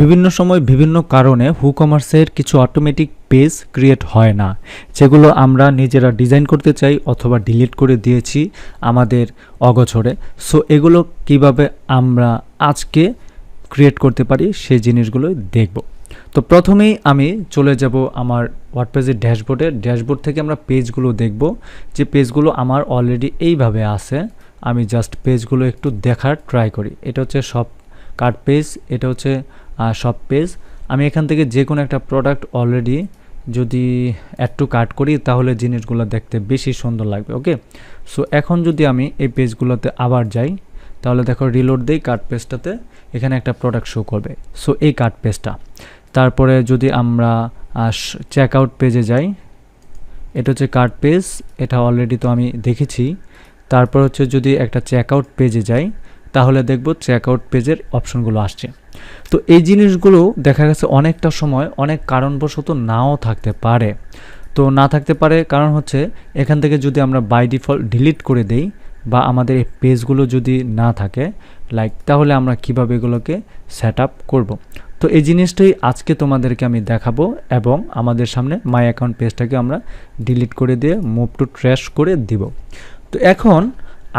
বিভিন্ন সময় বিভিন্ন কারণে হু কমার্সের কিছু অটোমেটিক পেজ ক্রিয়েট হয় না, যেগুলো আমরা নিজেরা ডিজাইন করতে চাই অথবা ডিলিট করে দিয়েছি আমাদের অগোছরে। সো এগুলো কীভাবে আমরা আজকে ক্রিয়েট করতে পারি সেই জিনিসগুলো দেখব। তো প্রথমেই আমি চলে যাব আমার ওয়ার্ডপেজের ড্যাশবোর্ডে। ড্যাশবোর্ড থেকে আমরা পেজগুলো দেখব, যে পেজগুলো আমার অলরেডি এইভাবে আছে। আমি জাস্ট পেজগুলো একটু দেখার ট্রাই করি। এটা হচ্ছে সব কার্ড পেজ এটা হচ্ছে সব পেজ। আমি এখান থেকে যে কোনো একটা প্রোডাক্ট অলরেডি যদি অ্যাড টু কার্ট করি, তাহলে জিনিসগুলো দেখতে বেশি সুন্দর লাগবে ওকে সো এখন যদি আমি এই পেজগুলোতে আবার যাই, তাহলে দেখো রিলোড দিই কার্ড পেজটাতে এখানে একটা প্রোডাক্ট শো করবে। সো এই কার্ড পেজটা তারপরে যদি আমরা চেক আউট পেজে যাই, এটা হচ্ছে কার্ড পেজ এটা অলরেডি তো আমি দেখেছি। তারপর হচ্ছে যদি একটা চেক আউট পেজে যাই তাহলে দেখব চেকআউট পেজের অপশনগুলো আসছে। তো এই জিনিসগুলো দেখা গেছে অনেকটা সময় অনেক কারণবশত নাও থাকতে পারে। তো না থাকতে পারে কারণ হচ্ছে এখান থেকে যদি আমরা বাই ডিফল্ট ডিলিট করে দেই বা আমাদের এই পেজগুলো যদি না থাকে লাইক তাহলে আমরা কীভাবে এগুলোকে সেট আপ করব? তো এই জিনিসটাই আজকে তোমাদেরকে আমি দেখাবো এবং আমাদের সামনে মাই অ্যাকাউন্ট পেজটাকে আমরা ডিলিট করে দিয়ে মুভ টু ট্র্যাশ করে দিব। তো এখন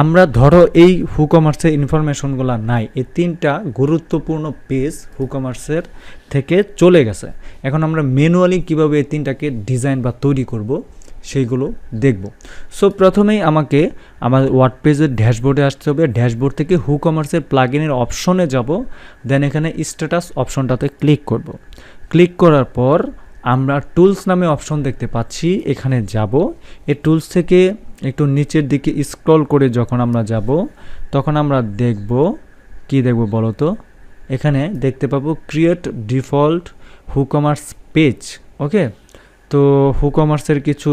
আমরা ধরো এই হুকমার্সের ইনফরমেশনগুলো নাই, এই তিনটা গুরুত্বপূর্ণ পেজ হুকমার্সের থেকে চলে গেছে। এখন আমরা ম্যানুয়ালি কীভাবে এই তিনটাকে ডিজাইন বা তৈরি করব, সেইগুলো দেখব। সো প্রথমেই আমাকে আমার ওয়ার্ড পেজের ড্যাশবোর্ডে আসতে হবে। ড্যাশবোর্ড থেকে হু কমার্সের প্লাগিনের অপশনে যাব দেন এখানে স্ট্যাটাস অপশনটাতে ক্লিক করব। ক্লিক করার পর আমরা টুলস নামে অপশন দেখতে পাচ্ছি, এখানে যাব। এই টুলস থেকে একটু নিচের দিকে স্ক্রল করে যখন আমরা যাব, তখন আমরা দেখব, কি দেখব বলো তো এখানে দেখতে পাবো create default WooCommerce page okay তো হুকমার্সের কিছু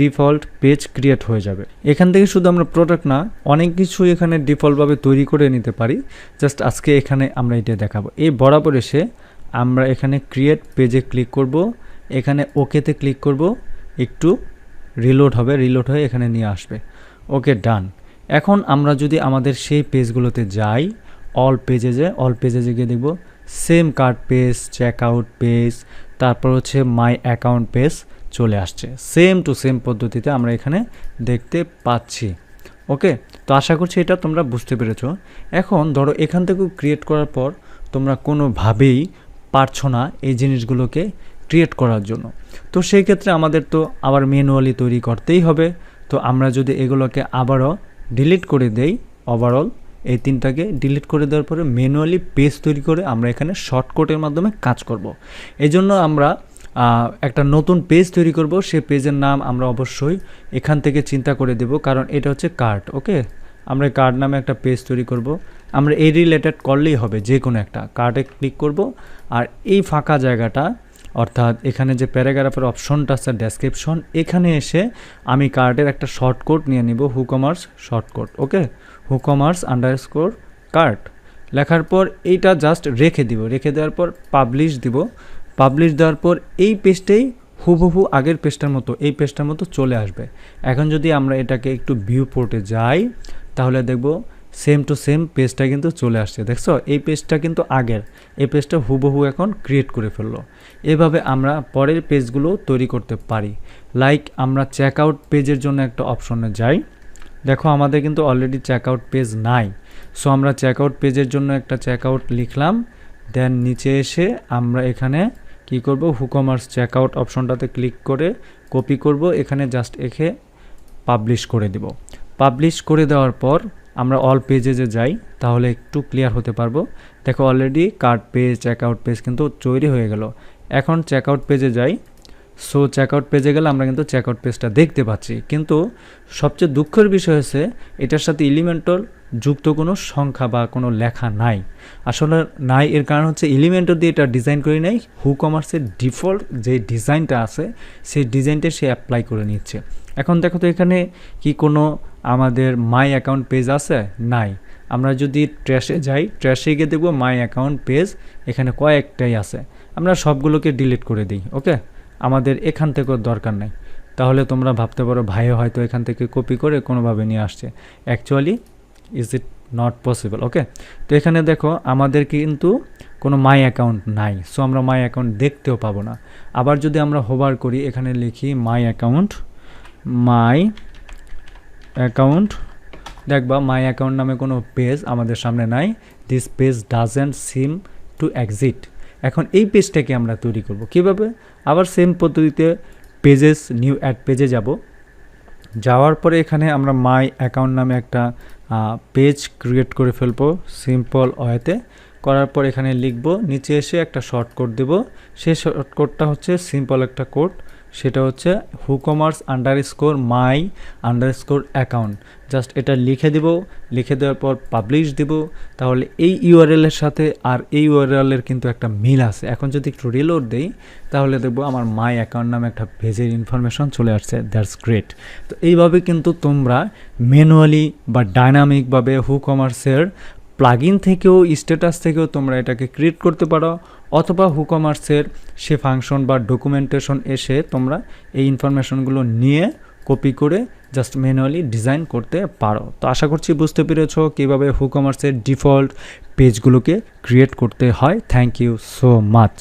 ডিফল্ট পেজ ক্রিয়েট হয়ে যাবে। এখান থেকে শুধু আমরা প্রোডাক্ট না, অনেক কিছু এখানে ডিফল্টভাবে তৈরি করে নিতে পারি। জাস্ট আজকে এখানে আমরা এটা দেখাবো। এই বরাবর এসে আমরা এখানে ক্রিয়েট পেজে ক্লিক করব। এখানে ওকেতে ক্লিক করব। একটু রিলোড হবে রিলোড হয়ে এখানে নিয়ে আসবে। ওকে ডান এখন আমরা যদি আমাদের সেই পেজগুলোতে যাই অল পেজে যে অল পেজে গিয়ে দেখব same card page check out page তারপর হচ্ছে মাই অ্যাকাউন্ট পেজ চলে আসছে। সেম টু সেম পদ্ধতিতে আমরা এখানে দেখতে পাচ্ছি। ওকে তো আশা করছি এটা তোমরা বুঝতে পেরেছ। এখন ধরো এখান থেকেও ক্রিয়েট করার পর তোমরা কোনোভাবেই পারছ না এই জিনিসগুলোকে ক্রিয়েট করার জন্য। তো সেই ক্ষেত্রে আমাদের তো আবার ম্যানুয়ালি তৈরি করতেই হবে। তো আমরা যদি এগুলোকে আবারও ডিলিট করে দেই ওভারঅল এই তিনটাকে ডিলিট করে দেওয়ার পরে ম্যানুয়ালি পেজ তৈরি করে আমরা এখানে শর্টকটের মাধ্যমে কাজ করব। এই জন্য আমরা একটা নতুন পেজ তৈরি করব। সেই পেজের নাম আমরা অবশ্যই এখান থেকে চিন্তা করে দেব, কারণ এটা হচ্ছে কার্ড ওকে আমরা কার্ড নামে একটা পেজ তৈরি করব। আমরা এই রিলেটেড করলেই হবে, যে কোনো একটা। কার্ডে ক্লিক করব আর এই ফাঁকা জায়গাটা, অর্থাৎ এখানে যে প্যারাগ্রাফের অপশনটা আছে ডেসক্রিপশন এখানে এসে আমি কার্ডের একটা শর্টকট নিয়ে নিব WooCommerce shortcut okay WooCommerce underscore card লেখার পর এইটা জাস্ট রেখে দিব। রেখে দেওয়ার পর পাবলিশ দিব। পাবলিশ দেওয়ার পর এই পেজটাই হুবহু আগের পেজটার মতো, এই পেজটার মতো চলে আসবে। এখন যদি আমরা এটাকে একটু ভিউ পোর্টে যাই, তাহলে দেখব সেম টু সেম পেজটা কিন্তু চলে আসছে। দেখছ? এই পেজটা কিন্তু আগের। এই পেজটা হুবহু এখন ক্রিয়েট করে ফেলল। এভাবে আমরা পরের পেজগুলো তৈরি করতে পারি। লাইক আমরা চেক আউট পেজের জন্য একটা অপশনে যাই। দেখো, আমাদের কিন্তু অলরেডি চেক আউট পেজ নাই। সো আমরা চেক আউট পেজের জন্য একটা চেক আউট লিখলাম। দেন নিচে এসে আমরা এখানে কি করব? হুকমার্স চেকআউট অপশনটাতে ক্লিক করে কপি করব। এখানে জাস্ট এখে পাবলিশ করে দেব। পাবলিশ করে দেওয়ার পর আমরা অল পেজে যে যাই, তাহলে একটু ক্লিয়ার হতে পারব। দেখো already card page checkout page কিন্তু তৈরি হয়ে গেল। এখন চেকআউট পেজে যাই। সো চেক আউট পেজে গেলে আমরা কিন্তু চেকআউট পেজটা দেখতে পাচ্ছি। কিন্তু সবচেয়ে দুঃখের বিষয় হচ্ছে, এটার সাথে এলিমেন্টর যুক্ত কোনো সংখ্যা বা কোনো লেখা নাই। আসলে নাই এর কারণ হচ্ছে এলিমেন্টর দিয়ে এটা ডিজাইন করে নেই হু কমার্সের ডিফল্ট যে ডিজাইনটা আছে, সেই ডিজাইনটা সে অ্যাপ্লাই করে নিচ্ছে। এখন দেখো তো এখানে কি কোনো আমাদের মাই অ্যাকাউন্ট পেজ আছে? নাই। আমরা যদি ট্র্যাশে যাই ট্র্যাশে গিয়ে দেখব মাই অ্যাকাউন্ট পেজ এখানে কয়েকটাই আছে। আমরা সবগুলোকে ডিলিট করে দিই ওকে আমাদের এখান থেকেও দরকার নেই। তাহলে তোমরা ভাবতে পারো ভাই হয়তো এখান থেকে কপি করে কোনোভাবে নিয়ে আসছে। Actually is it not possible okay তো এখানে দেখো, আমাদের কিন্তু কোনো মাই অ্যাকাউন্ট নাই। সো আমরা মাই অ্যাকাউন্ট দেখতেও পাবো না। আবার যদি আমরা হোবার করি, এখানে লিখি মাই অ্যাকাউন্ট মাই অ্যাকাউন্ট দেখবা মাই অ্যাকাউন্ট নামে কোনো পেজ আমাদের সামনে নাই। This page doesn't seem to exit এখন এই পেজটাকে আমরা তৈরি করব। কীভাবে? আবার সেম পদ্ধতিতে পেজেস নিউ অ্যাড পেজে যাব। যাওয়ার পরে এখানে আমরা মাই অ্যাকাউন্ট নামে একটা পেজ ক্রিয়েট করে ফেলব সিম্পল ওয়েতে। করার পর এখানে লিখব, নিচে এসে একটা শর্টকোড দেব। সেই শর্ট কোডটা হচ্ছে সিম্পল একটা কোড সেটা হচ্ছে WooCommerce underscore my underscore account just এটা লিখে দেব, লিখে দেওয়ার পর পাবলিশ দেব। তাহলে এই ইউআরএল এর সাথে আর এই ইউআরএল এর কিন্তু একটা মিল আছে। এখন যদি একটু রিলোড দেই, তাহলে দেখব আমার মাই অ্যাকাউন্ট নামে একটা পেজের ইনফরমেশন চলে আসছে। দ্যাটস গ্রেট তো এইভাবে কিন্তু তোমরা ম্যানুয়ালি বা ডাইনামিকভাবে হুকমার্সের প্লাগইন থেকেও স্ট্যাটাস থেকেও তোমরা এটাকে ক্রিয়েট করতে পারো, অথবা হুকমার্সের সে ফাংশন বা ডকুমেন্টেশন এসে তোমরা এই ইনফরমেশনগুলো নিয়ে কপি করে জাস্ট ম্যানুয়ালি ডিজাইন করতে পারো। তো আশা করছি বুঝতে পেরেছ কীভাবে হুকমার্সের ডিফল্ট পেজগুলোকে ক্রিয়েট করতে হয়। Thank you so much